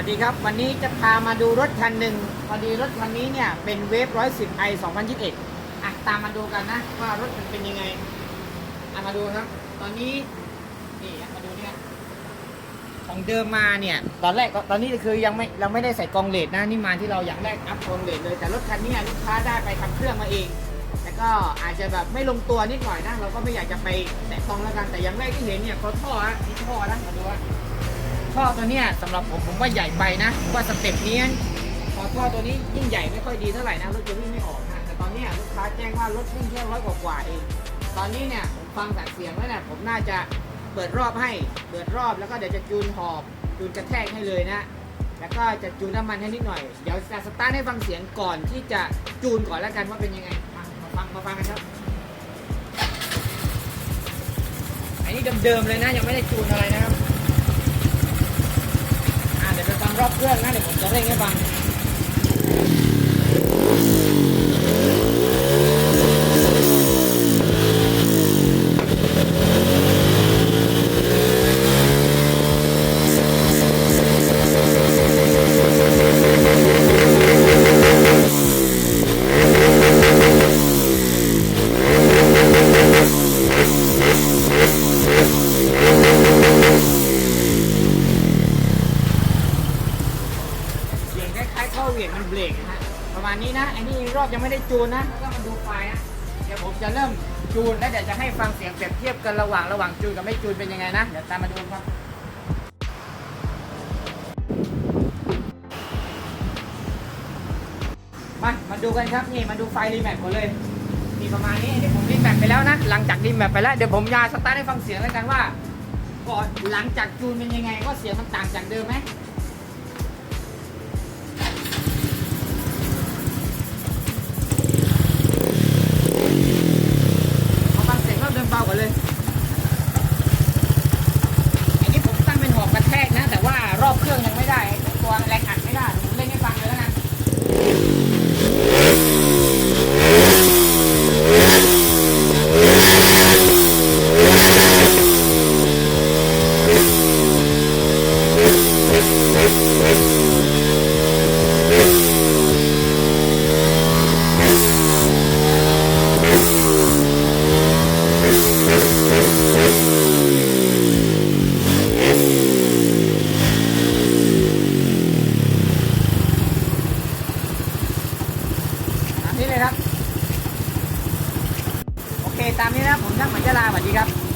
วัสดีครับ วันนี้จะพามาดูรถคันหนึ่งพอดีรถคันนี้เนี่ยเป็นเวฟ110 i 2021อะตามมาดูกันนะว่ารถมันเป็นยังไงอะมาดูครับ ตอนนี้นี่มาดูเนี่ยของเดิมมาเนี่ย ตอนแรกตอนนี้คือยังไม่เราไม่ได้ใส่กองเลดนะนี่มาที่เราอย่างแรกอัพกองเลดเลยแต่รถคันนี้ลูกค้าได้ไปทำเครื่องมาเองแต่ก็อาจจะแบบไม่ลงตัวนิดหน่อยนะเราก็ไม่อยากจะไปแตะต้องแล้วกันแต่อย่างแรกที่เห็นเนี่ยเขาท่อฮะนี่ท่อนะมาดูว่า ท่อตัวเนี้ยสำหรับผมผมว่าใหญ่ไปนะผมว่าสเต็ปนี้พอท่อตัวนี้ยิ่งใหญ่ไม่ค่อยดีเท่าไหร่นะรถจะวิ่งไม่ออกนะแต่ตอนเนี้ยลูกค้าแจ้งว่ารถวิ่งแค่ร้อยกว่าเองตอนนี้เนี่ยผมฟังจากเสียงแล้วเนี่ยผมน่าจะเปิดรอบให้เปิดรอบแล้วก็เดี๋ยวจะจูนหอบจูนกระแทกให้เลยนะแล้วก็จะจูนน้ำมันให้นิดหน่อย เดี๋ยวจะสตาร์ทให้ฟังเสียงก่อนที่จะจูนก่อนแล้วกันว่าเป็นยังไง มามาฟังมาฟังกันครับ อันนี้เดิมๆเลยนะยังไม่ได้จูนอะไรนะครับ อ่าเดี๋ยวไปฟัง รอบเครื่องนะเดี๋ยวผมจะเร่งให้ฟัง เวียงมันเบรกนะฮะประมาณนี้นะไอ้นี่รอบยังไม่ได้จูนนะแล้วก็มาดูไฟนะเดี๋ยวผมจะเริ่มจูนแล้วเดี๋ยวจะให้ฟังเสียงเปรียบเทียบกันระหว่างระหว่างจูนกับไม่จูนเป็นยังไงนะเดี๋ยวตามมาดูครับมามาดูกันครับนี่มาดูไฟรีแมปก่อนเลยมีประมาณนี้ที่ผมรีแมปไปแล้วนะ หลังจากรีแมปไปแล้วเดี๋ยวผมยาสตาร์ทให้ฟังเสียงแล้วกันว่าก่อนหลังจากจูนเป็นยังไงว่าเสียงมันต่างจากเดิมไหม นี้เลยครับ โอเค ตามนี้นะผมนักหมายจลาสวัสดีครับ